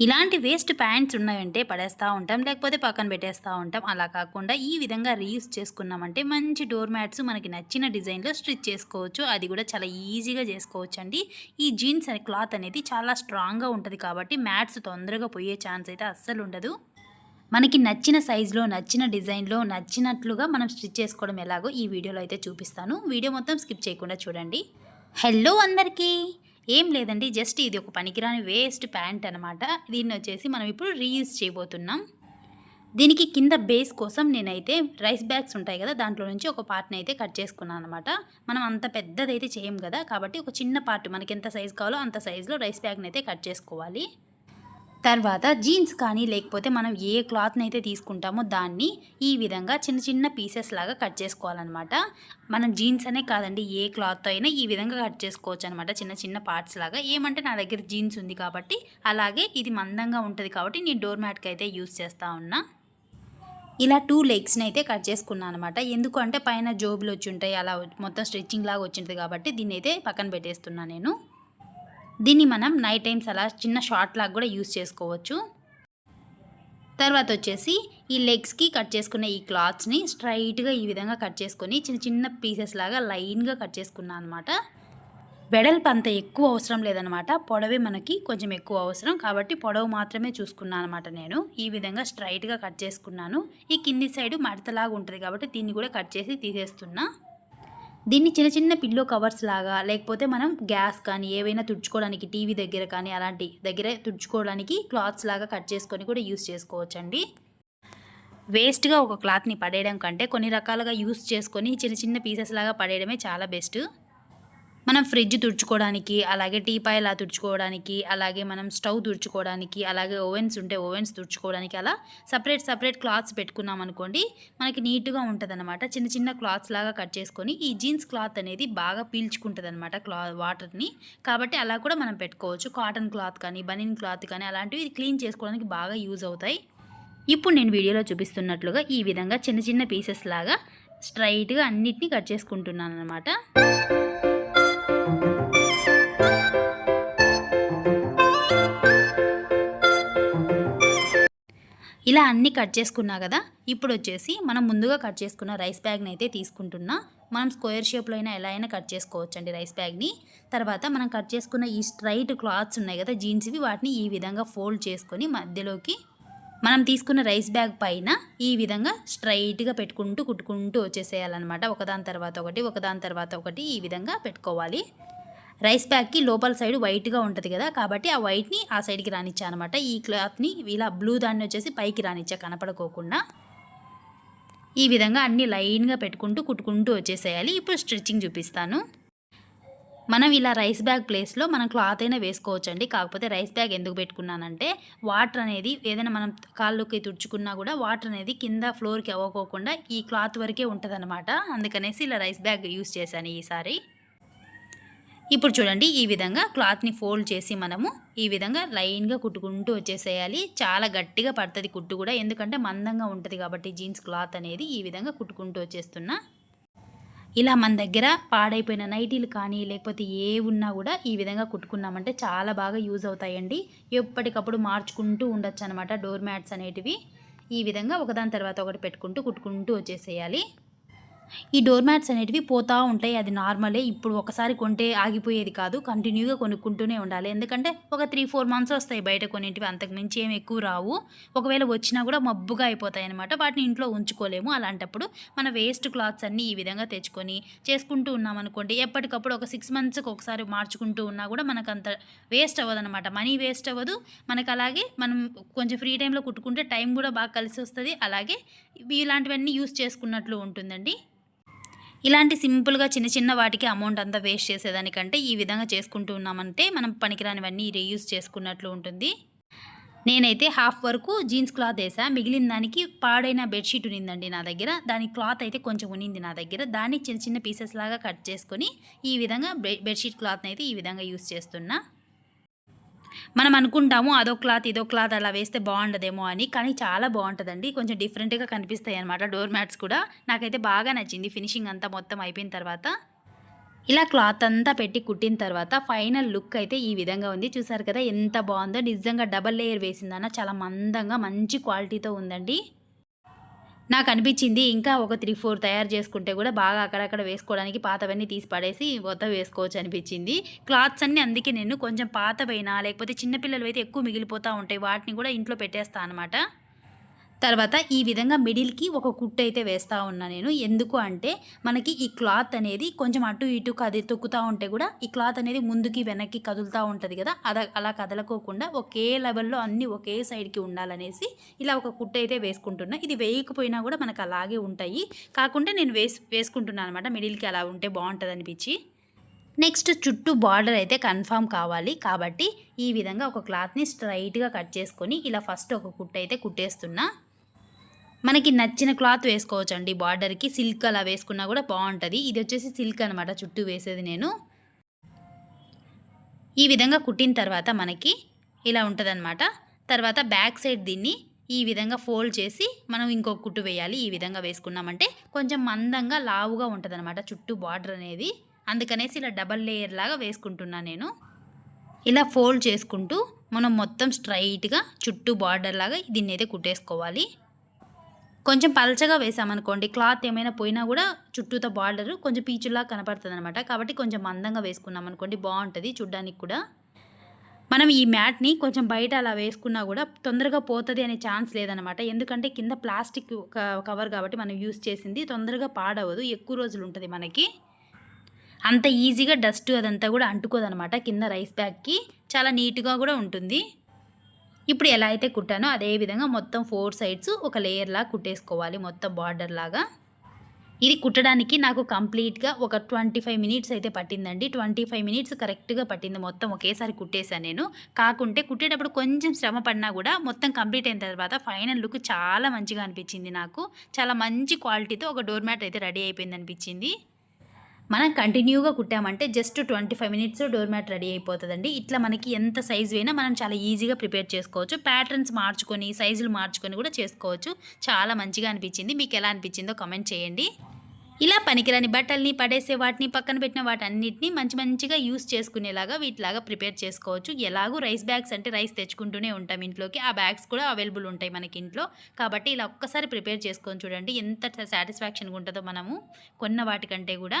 ఇలాంటి waste pants ఉన్నాయంటే పడేస్తూ ఉంటాం లేకపోతే పక్కన పెట్టేస్తూ ఉంటాం. అలా కాకుండా ఈ విధంగా రీయూస్ చేసుకున్నామంటే మంచి డోర్ మ్యాట్స్ మనకి నచ్చిన డిజైన్లో స్టిచ్ చేసుకోవచ్చు. అది కూడా చాలా ఈజీగా చేసుకోవచ్చు అండి ఈ జీన్స్ అనే క్లాత్ అనేది చాలా స్ట్రాంగ్గా ఉంటుంది కాబట్టి మ్యాట్స్ తొందరగా పోయే ఛాన్స్ అయితే అస్సలు ఉండదు. మనకి నచ్చిన సైజులో నచ్చిన డిజైన్లో నచ్చినట్లుగా మనం స్టిచ్ చేసుకోవడం ఎలాగో ఈ వీడియోలో అయితే చూపిస్తాను. వీడియో మొత్తం స్కిప్ చేయకుండా చూడండి. హలో అందరికీ! ఏం లేదండి జస్ట్ ఇది ఒక పనికిరాని వేస్ట్ ప్యాంట్ అనమాట దీన్ని వచ్చేసి మనం ఇప్పుడు రీయూజ్ చేయబోతున్నాం. దీనికి కింద బేస్ కోసం నేనైతే రైస్ బ్యాగ్స్ ఉంటాయి కదా దాంట్లో నుంచి ఒక పార్ట్ని అయితే కట్ చేసుకున్నాను అనమాట మనం అంత పెద్దదైతే చేయం కదా కాబట్టి ఒక చిన్న పార్ట్ మనకి ఎంత సైజ్ కావాలో అంత సైజులో రైస్ బ్యాగ్ని అయితే కట్ చేసుకోవాలి. తర్వాత జీన్స్ కానీ లేకపోతే మనం ఏ క్లాత్ని అయితే తీసుకుంటామో దాన్ని ఈ విధంగా చిన్న చిన్న పీసెస్ లాగా కట్ చేసుకోవాలన్నమాట. మనం జీన్స్ అనే కాదండి ఏ క్లాత్ అయినా ఈ విధంగా కట్ చేసుకోవచ్చు అనమాట చిన్న చిన్న పార్ట్స్ లాగా. ఏమంటే నా దగ్గర జీన్స్ ఉంది కాబట్టి అలాగే ఇది మందంగా ఉంటుంది కాబట్టి నేను డోర్ మ్యాట్కి అయితే యూస్ చేస్తూ ఉన్నా. ఇలా టూ లెగ్స్ని అయితే కట్ చేసుకున్నాను అనమాట ఎందుకంటే పైన జోబులు వచ్చి ఉంటాయి అలా మొత్తం స్టిచ్చింగ్ లాగా వచ్చింటుంది కాబట్టి దీన్ని అయితే పక్కన పెట్టేస్తున్నాను నేను. దీన్ని మనం నైట్ టైమ్స్ అలా చిన్న షార్ట్ లాగా కూడా యూస్ చేసుకోవచ్చు. తర్వాత వచ్చేసి ఈ లెగ్స్కి కట్ చేసుకున్న ఈ క్లాత్స్ని స్ట్రైట్గా ఈ విధంగా కట్ చేసుకొని చిన్న చిన్న పీసెస్ లాగా లైన్గా కట్ చేసుకున్నాను అనమాట వెడల్పు అంత ఎక్కువ అవసరం లేదనమాట పొడవే మనకి కొంచెం ఎక్కువ అవసరం. కాబట్టి పొడవు మాత్రమే చూసుకున్నాను అనమాట నేను. ఈ విధంగా స్ట్రైట్గా కట్ చేసుకున్నాను. ఈ కింది సైడ్ మడతలాగా ఉంటుంది కాబట్టి దీన్ని కూడా కట్ చేసి తీసేస్తున్నా. దీన్ని చిన్న చిన్న పిల్లో కవర్స్ లాగా లేకపోతే మనం గ్యాస్ కానీ ఏవైనా తుడుచుకోవడానికి టీవీ దగ్గర కానీ అలాంటి దగ్గర తుడుచుకోవడానికి క్లాత్స్ లాగా కట్ చేసుకొని కూడా యూస్ చేసుకోవచ్చండి. వేస్ట్గా ఒక క్లాత్ని పడేయడం కంటే కొన్ని రకాలుగా యూస్ చేసుకొని చిన్న చిన్న పీసెస్ లాగా పడేయడమే చాలా బెస్ట్ మనం ఫ్రిడ్జ్ తుడుచుకోవడానికి అలాగే టీపాయ్ అలా తుడుచుకోవడానికి అలాగే మనం స్టవ్ తుడుచుకోవడానికి అలాగే ఓవెన్స్ ఉంటే ఓవెన్స్ తుడుచుకోవడానికి అలా సపరేట్ సపరేట్ క్లాత్స్ పెట్టుకున్నాం అనుకోండి మనకి నీట్గా ఉంటుంది అనమాట చిన్న చిన్న క్లాత్స్ లాగా కట్ చేసుకొని ఈ జీన్స్ క్లాత్ అనేది బాగా పీల్చుకుంటుంది అనమాట క్లా వాటర్ని. కాబట్టి అలా కూడా మనం పెట్టుకోవచ్చు. కాటన్ క్లాత్ కానీ బనిన్ క్లాత్ కానీ అలాంటివి ఇది క్లీన్ చేసుకోవడానికి బాగా యూజ్ అవుతాయి. ఇప్పుడు నేను వీడియోలో చూపిస్తున్నట్లుగా ఈ విధంగా చిన్న చిన్న పీసెస్ లాగా స్ట్రైట్గా అన్నిటినీ కట్ చేసుకుంటున్నాను అనమాట ఇలా అన్నీ కట్ చేసుకున్నా కదా ఇప్పుడు వచ్చేసి మనం ముందుగా కట్ చేసుకున్న రైస్ బ్యాగ్ని అయితే తీసుకుంటున్నా. మనం స్క్వేర్ షేప్లో అయినా ఎలా అయినా కట్ చేసుకోవచ్చు అండి రైస్ బ్యాగ్ని తర్వాత మనం కట్ చేసుకున్న ఈ స్ట్రైట్ క్లాత్స్ ఉన్నాయి కదా జీన్స్వి వాటిని ఈ విధంగా ఫోల్డ్ చేసుకొని మధ్యలోకి మనం తీసుకున్న రైస్ బ్యాగ్ పైన ఈ విధంగా స్ట్రైట్గా పెట్టుకుంటూ కుట్టుకుంటూ వచ్చేసేయాలన్నమాట. ఒకదాని తర్వాత ఒకటి ఒకదాని తర్వాత ఒకటి ఈ విధంగా పెట్టుకోవాలి. రైస్ బ్యాగ్కి లోపల సైడ్ వైట్గా ఉంటుంది కదా కాబట్టి ఆ వైట్ని ఆ సైడ్కి రానిచ్చా అనమాట ఈ క్లాత్ని ఇలా బ్లూ దాన్ని వచ్చేసి పైకి రానిచ్చా కనపడకోకుండా. ఈ విధంగా అన్ని లైన్గా పెట్టుకుంటూ కుట్టుకుంటూ వచ్చేసేయాలి. ఇప్పుడు స్టిచ్చింగ్ చూపిస్తాను. మనం ఇలా రైస్ బ్యాగ్ ప్లేస్లో మనం క్లాత్ అయినా వేసుకోవచ్చండి. కాకపోతే రైస్ బ్యాగ్ ఎందుకు పెట్టుకున్నానంటే వాటర్ అనేది ఏదైనా మనం కాళ్ళకి తుడుచుకున్నా కూడా వాటర్ అనేది కింద ఫ్లోర్కి అవ్వకోకుండా ఈ క్లాత్ వరకే ఉంటుంది అందుకనేసి ఇలా రైస్ బ్యాగ్ యూస్ చేశాను ఈసారి. ఇప్పుడు చూడండి ఈ విధంగా క్లాత్ని ఫోల్డ్ చేసి మనము ఈ విధంగా లైన్గా కుట్టుకుంటూ వచ్చేసేయాలి. చాలా గట్టిగా పడుతుంది కుట్టు కూడా. ఎందుకంటే మందంగా ఉంటుంది కాబట్టి జీన్స్ క్లాత్ అనేది ఈ విధంగా కుట్టుకుంటూ వచ్చేస్తున్నా. ఇలా మన దగ్గర పాడైపోయిన నైటీలు కానీ లేకపోతే ఏ ఉన్నా కూడా ఈ విధంగా కుట్టుకున్నామంటే చాలా బాగా యూజ్ అవుతాయండి. ఎప్పటికప్పుడు మార్చుకుంటూ ఉండొచ్చు అనమాట డోర్ మ్యాట్స్ అనేటివి ఈ విధంగా ఒకదాని తర్వాత ఒకటి పెట్టుకుంటూ కుట్టుకుంటూ వచ్చేసేయాలి. ఈ డోర్ మ్యాట్స్ అనేటివి పోతూ ఉంటాయి. అది నార్మలే ఇప్పుడు ఒకసారి కొంటే ఆగిపోయేది కాదు. కంటిన్యూగా కొనుక్కుంటూనే ఉండాలి. ఎందుకంటే ఒక త్రీ ఫోర్ మంత్స్ వస్తాయి బయట కొన్నింటివి అంతకుమించి ఏమి ఎక్కువ రావు. ఒకవేళ వచ్చినా కూడా మబ్బుగా అయిపోతాయి అనమాట వాటిని ఇంట్లో ఉంచుకోలేము. అలాంటప్పుడు మన వేస్ట్ క్లాత్స్ అన్నీ ఈ విధంగా తెచ్చుకొని చేసుకుంటూ ఉన్నాం అనుకోండి ఎప్పటికప్పుడు ఒక సిక్స్ మంత్స్కి ఒకసారి మార్చుకుంటూ ఉన్నా కూడా మనకు అంత వేస్ట్ అవ్వదు అనమాట మనీ వేస్ట్ అవ్వదు. మనకు అలాగే మనం కొంచెం ఫ్రీ టైంలో కుట్టుకుంటే టైం కూడా బాగా కలిసి వస్తుంది. అలాగే ఇలాంటివన్నీ యూస్ చేసుకున్నట్లు ఉంటుందండి. ఇలాంటి సింపుల్గా చిన్న చిన్న వాటికి అమౌంట్ అంతా వేస్ట్ చేసేదానికంటే ఈ విధంగా చేసుకుంటూ ఉన్నామంటే మనం పనికిరానివన్నీ రీయూస్ చేసుకున్నట్లు ఉంటుంది. నేనైతే హాఫ్ వరకు జీన్స్ క్లాత్ వేసా. మిగిలిన దానికి పాడైన బెడ్షీట్ ఉన్నిందండి నా దగ్గర. దాని క్లాత్ అయితే కొంచెం ఉన్నింది నా దగ్గర. దాన్ని చిన్న చిన్న పీసెస్ లాగా కట్ చేసుకొని ఈ విధంగా బెడ్షీట్ క్లాత్ని అయితే ఈ విధంగా యూస్ చేస్తున్నా. మనం అనుకుంటాము అదో క్లాత్ ఇదో క్లాత్ అలా వేస్తే బాగుండదేమో అని. కానీ చాలా బాగుంటుందండి. కొంచెం డిఫరెంట్గా కనిపిస్తాయి అనమాట డోర్ మ్యాట్స్ కూడా. నాకైతే బాగా నచ్చింది ఫినిషింగ్ అంతా మొత్తం అయిపోయిన తర్వాత. ఇలా క్లాత్ అంతా పెట్టి కుట్టిన తర్వాత ఫైనల్ లుక్ అయితే ఈ విధంగా ఉంది. చూసారు కదా ఎంత బాగుందో. నిజంగా డబల్ లేయర్ వేసిందన్న చాలా మందంగా మంచి క్వాలిటీతో ఉందండి. నాకు అనిపించింది ఇంకా ఒక త్రీ ఫోర్ తయారు చేసుకుంటే కూడా బాగా అక్కడక్కడ వేసుకోవడానికి పాతవన్నీ తీసి పడేసి కొత్త వేసుకోవచ్చు అనిపించింది. క్లాత్స్ అన్నీ అందుకే నేను కొంచెం పాతవైనా లేకపోతే చిన్నపిల్లలు అయితే ఎక్కువ మిగిలిపోతూ ఉంటాయి వాటిని కూడా ఇంట్లో పెట్టేస్తాను అనమాట తర్వాత ఈ విధంగా మిడిల్కి ఒక కుట్టు అయితే వేస్తూ ఉన్నా నేను. ఎందుకు అంటే మనకి ఈ క్లాత్ అనేది కొంచెం అటు ఇటు కది తొక్కుతూ ఉంటే కూడా ఈ క్లాత్ అనేది ముందుకి వెనక్కి కదులుతూ ఉంటుంది కదా. అద అలా కదలకోకుండా ఒకే లెవెల్లో అన్నీ ఒకే సైడ్కి ఉండాలనేసి ఇలా ఒక కుట్టు అయితే వేసుకుంటున్నా. ఇది వేయకపోయినా కూడా మనకు అలాగే ఉంటాయి. కాకుండా నేను వేసు వేసుకుంటున్నాను అనమాట. మిడిల్కి అలా ఉంటే బాగుంటుంది అనిపించి నెక్స్ట్ చుట్టూ బార్డర్ అయితే కన్ఫామ్ కావాలి. కాబట్టి ఈ విధంగా ఒక క్లాత్ని స్ట్రైట్గా కట్ చేసుకొని ఇలా ఫస్ట్ ఒక కుట్టు అయితే కుట్టేస్తున్నా. మనకి నచ్చిన క్లాత్ వేసుకోవచ్చు అండి బార్డర్కి. సిల్క్ అలా వేసుకున్నా కూడా బాగుంటుంది. ఇది వచ్చేసి సిల్క్ అనమాట చుట్టూ వేసేది నేను. ఈ విధంగా కుట్టిన తర్వాత మనకి ఇలా ఉంటుందన్నమాట. తర్వాత బ్యాక్ సైడ్ దీన్ని ఈ విధంగా ఫోల్డ్ చేసి మనం ఇంకొక కుట్టు వేయాలి. ఈ విధంగా వేసుకున్నామంటే కొంచెం మందంగా లావుగా ఉంటుంది చుట్టూ బార్డర్ అనేది. అందుకనేసి ఇలా డబల్ లేయర్ లాగా వేసుకుంటున్నాను నేను. ఇలా ఫోల్డ్ చేసుకుంటూ మనం మొత్తం స్ట్రైట్గా చుట్టూ బార్డర్ లాగా దీన్ని అయితే కుట్టేసుకోవాలి. కొంచెం పలచగా వేసామనుకోండి క్లాత్ ఏమైనా పోయినా కూడా చుట్టూతో బార్డర్ కొంచెం పీచులా కనపడుతుంది అనమాట కాబట్టి కొంచెం మందంగా వేసుకున్నాం అనుకోండి బాగుంటుంది చూడ్డానికి కూడా. మనం ఈ మ్యాట్ని కొంచెం బయట అలా వేసుకున్నా కూడా తొందరగా పోతుంది అనే ఛాన్స్ లేదనమాట ఎందుకంటే కింద ప్లాస్టిక్ కవర్ కాబట్టి మనం యూస్ చేసింది తొందరగా పాడవదు ఎక్కువ రోజులు ఉంటుంది మనకి. అంత ఈజీగా డస్ట్ అదంతా కూడా అంటుకోదనమాట కింద రైస్ బ్యాగ్కి చాలా నీట్గా కూడా ఉంటుంది. ఇప్పుడు ఎలా అయితే కుట్టానో అదే విధంగా మొత్తం ఫోర్ సైడ్స్ ఒక లేయర్లా కుట్టేసుకోవాలి మొత్తం బార్డర్ లాగా. ఇది కుట్టడానికి నాకు కంప్లీట్గా ఒక ట్వంటీ ఫైవ్ మినిట్స్ అయితే పట్టిందండి. ట్వంటీ ఫైవ్ మినిట్స్ కరెక్ట్గా పట్టింది. మొత్తం ఒకేసారి కుట్టేశాను నేను. కాకుంటే కుట్టేటప్పుడు కొంచెం శ్రమ పడినా కూడా మొత్తం కంప్లీట్ అయిన తర్వాత ఫైనల్ లుక్ చాలా మంచిగా అనిపించింది నాకు. చాలా మంచి క్వాలిటీతో ఒక డోర్ మ్యాట్ అయితే రెడీ అయిపోయింది అనిపించింది. మనం కంటిన్యూగా కుట్టామంటే just twenty five minutes door mat ready అయిపోతుందండి. ఇట్లా మనకి ఎంత సైజు అయినా మనం చాలా ఈజీగా ప్రిపేర్ చేసుకోవచ్చు. ప్యాటర్న్స్ మార్చుకొని సైజులు మార్చుకొని కూడా చేసుకోవచ్చు. చాలా మంచిగా అనిపించింది. మీకు ఎలా అనిపించిందో కామెంట్ చేయండి. ఇలా పనికిరాని బట్టల్ని పడేసే వాటిని పక్కన పెట్టిన వాటన్నిటిని మంచి మంచిగా యూస్ చేసుకునేలాగా వీటిలాగా ప్రిపేర్ చేసుకోవచ్చు. ఎలాగూ రైస్ బ్యాగ్స్ అంటే రైస్ తెచ్చుకుంటూనే ఉంటాం ఇంట్లోకి. ఆ బ్యాగ్స్ కూడా అవైలబుల్ ఉంటాయి మనకి ఇంట్లో. కాబట్టి ఇలా ఒక్కసారి ప్రిపేర్ చేసుకొని చూడండి. ఎంత సాటిస్ఫాక్షన్గా ఉంటుందో మనము కొన్న వాటికంటే కూడా.